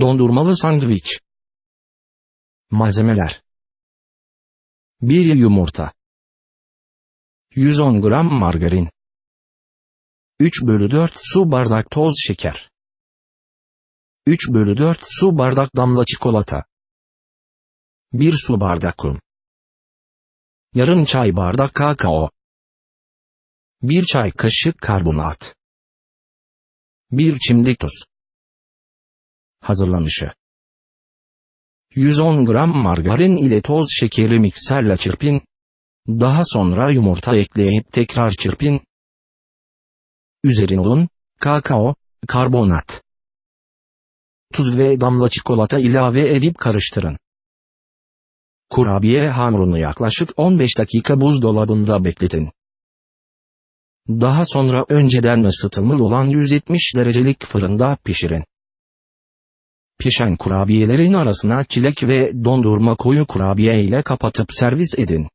Dondurmalı sandviç. Malzemeler. 1 yumurta. 110 gram margarin. 3 bölü 4 su bardak toz şeker. 3 bölü 4 su bardak damla çikolata. 1 su bardak un Yarım çay bardak kakao 1 çay kaşık karbonat 1 çimdik tuz Hazırlanışı 110 gram margarin ile toz şekeri mikserle çırpın. Daha sonra yumurta ekleyip tekrar çırpın. Üzerine un, kakao, karbonat, tuz ve damla çikolata ilave edip karıştırın. Kurabiye hamurunu yaklaşık 15 dakika buzdolabında bekletin. Daha sonra önceden ısıtılmış olan 170 derecelik fırında pişirin. Pişen kurabiyelerin arasına çilek ve dondurma koyu kurabiye ile kapatıp servis edin.